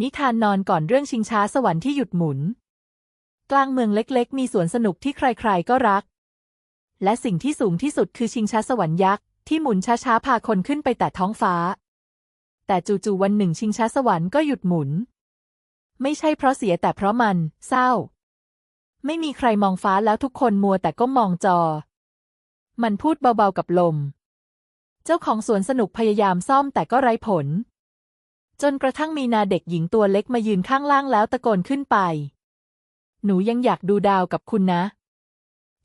นิทานนอนก่อนเรื่องชิงช้าสวรรค์ที่หยุดหมุน กลางเมืองเล็กๆ มีสวนสนุกที่ใครๆก็รัก และสิ่งที่สูงที่สุดคือชิงช้าสวรรค์ยักษ์ที่หมุนช้าๆพาคนขึ้นไปแต่ท้องฟ้า แต่จู่ๆวันหนึ่งชิงช้าสวรรค์ก็หยุดหมุน ไม่ใช่เพราะเสียแต่เพราะมัน เศร้า ไม่มีใครมองฟ้าแล้วทุกคนมัวแต่ก้มมองจอ มันพูดเบาๆกับลม เจ้าของสวนสนุกพยายามซ่อมแต่ก็ไร้ผล จนกระทั่งมีนาเด็กหญิงตัวเล็กมายืนข้างล่างแล้วตะโกนขึ้นไป หนูยังอยากดูดาวกับคุณนะ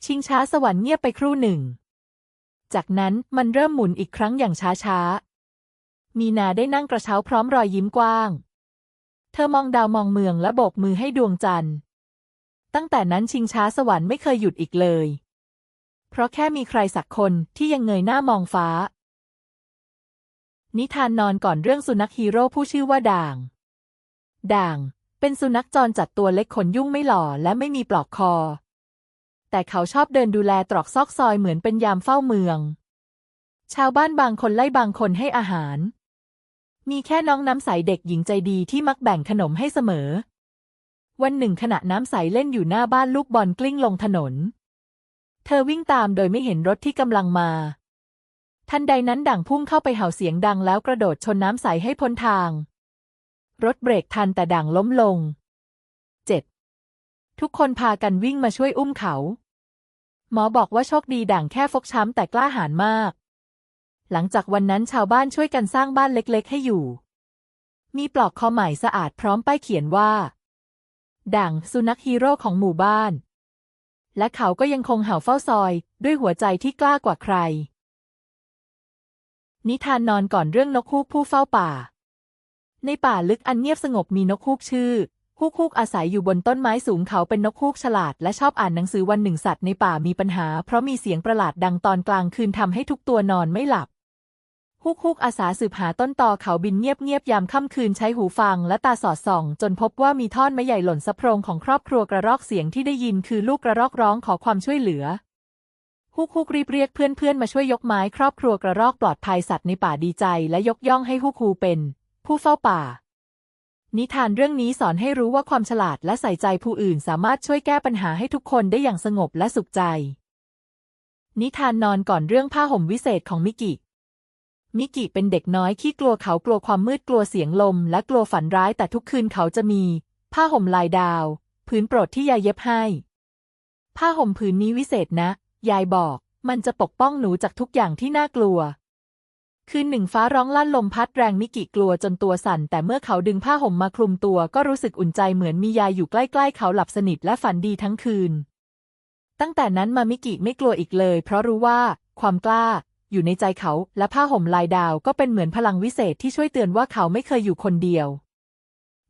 ชิงช้าสวรรค์เงียบไปครู่หนึ่ง จากนั้นมันเริ่มหมุนอีกครั้งอย่างช้าๆ มีนาได้นั่งกระเช้าพร้อมรอยยิ้มกว้าง เธอมองดาวมองเมืองและโบกมือให้ดวงจันทร์ ตั้งแต่นั้นชิงช้าสวรรค์ไม่เคยหยุดอีกเลย เพราะแค่มีใครสักคนที่ยังเงยหน้ามองฟ้า นิทานนอนก่อนเรื่องสุนัขฮีโร่ผู้ชื่อว่าด่าง ด่าง เป็นสุนัขจรจัดตัวเล็กขนยุ่งไม่หล่อและไม่มีปลอกคอ แต่เขาชอบเดินดูแลตรอกซอกซอยเหมือนเป็นยามเฝ้าเมือง ชาวบ้านบางคนไล่บางคนให้อาหาร มีแค่น้องน้ำใสเด็กหญิงใจดีที่มักแบ่งขนมให้เสมอ วันหนึ่งขณะน้ำใสเล่นอยู่หน้าบ้านลูกบอลกลิ้งลงถนน เธอวิ่งตามโดยไม่เห็นรถที่กำลังมา ทันใดนั้นด่างพุ่งเข้าไปเห่าเสียงดังแล้วกระโดดชนน้ำใสให้พ้นทาง รถเบรกทันแต่ด่างล้มลง เจ็ดทุกคนพากันวิ่งมาช่วยอุ้มเขา หมอบอกว่าโชคดีด่างแค่ฟกช้ำแต่กล้าหาญมาก หลังจากวันนั้นชาวบ้านช่วยกันสร้างบ้านเล็กๆ ให้อยู่ มีปลอกคอใหม่สะอาดพร้อมป้ายเขียนว่า ด่างสุนัขฮีโร่ของหมู่บ้าน และเขาก็ยังคงเห่าเฝ้าซอย ด้วยหัวใจที่กล้ากว่าใคร นิทานนอนก่อนเรื่องนกฮูกผู้เฝ้าป่า ในป่าลึกอันเงียบสงบมีนกฮูกชื่อฮูกฮูกอาศัยอยู่บนต้นไม้สูงเขาเป็นนกฮูกฉลาด และชอบอ่านหนังสือวันหนึ่งสัตว์ในป่ามีปัญหา เพราะมีเสียงประหลาดดังตอนกลางคืนทำให้ทุกตัวนอนไม่หลับฮูกฮูกอาสาสืบหาต้นตอเขาบินเงียบๆยามค่ำคืนใช้หูฟังและตาสอดส่อง จนพบว่ามีท่อนไม้ใหญ่หล่นสะโพรงของครอบครัวกระรอกเสียงที่ได้ยินคือลูกกระรอกร้องขอความช่วยเหลือ ฮุกฮุกรีบเรียกเพื่อนๆ มาช่วยยกไม้ครอบครัวกระรอกปลอดภัยสัตว์ในป่าดีใจและยกย่องให้ฮุกฮูเป็น ผู้เฝ้าป่า นิทานเรื่องนี้สอนให้รู้ว่าความฉลาดและใส่ใจผู้อื่นสามารถช่วยแก้ปัญหาให้ทุกคนได้อย่างสงบและสุขใจ นิทานนอนก่อนเรื่องผ้าห่มวิเศษของมิกิ มิกิเป็นเด็กน้อยขี้กลัวเขากลัวความมืดกลัวเสียงลม และกลัวฝันร้ายแต่ทุกคืนเขาจะมี ผ้าห่มลายดาวผืนโปรดที่ยายเย็บให้ ผ้าห่มผืนนี้วิเศษนะ ยายบอก มันจะปกป้องหนูจากทุกอย่างที่น่ากลัว คืนหนึ่งฟ้าร้องลั่นลมพัดแรงมิกิกลัวจนตัวสั่น แต่เมื่อเขาดึงผ้าห่มมาคลุมตัวก็รู้สึกอุ่นใจเหมือนมียายอยู่ใกล้ๆ เขาหลับสนิทและฝันดีทั้งคืน ตั้งแต่นั้นมามิกิไม่กลัวอีกเลย เพราะรู้ว่า ความกล้า อยู่ในใจเขาและผ้าห่มลายดาวก็เป็นเหมือนพลังวิเศษที่ช่วยเตือนว่าเขาไม่เคยอยู่คนเดียว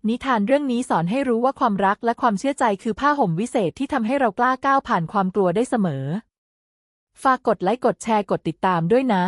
นิทานเรื่องนี้สอนให้รู้ว่าความรักและความเชื่อใจคือผ้าห่มวิเศษที่ทำให้เรากล้าก้าวผ่านความกลัวได้เสมอ ฝากกดไลค์กดแชร์กดติดตามด้วยนะ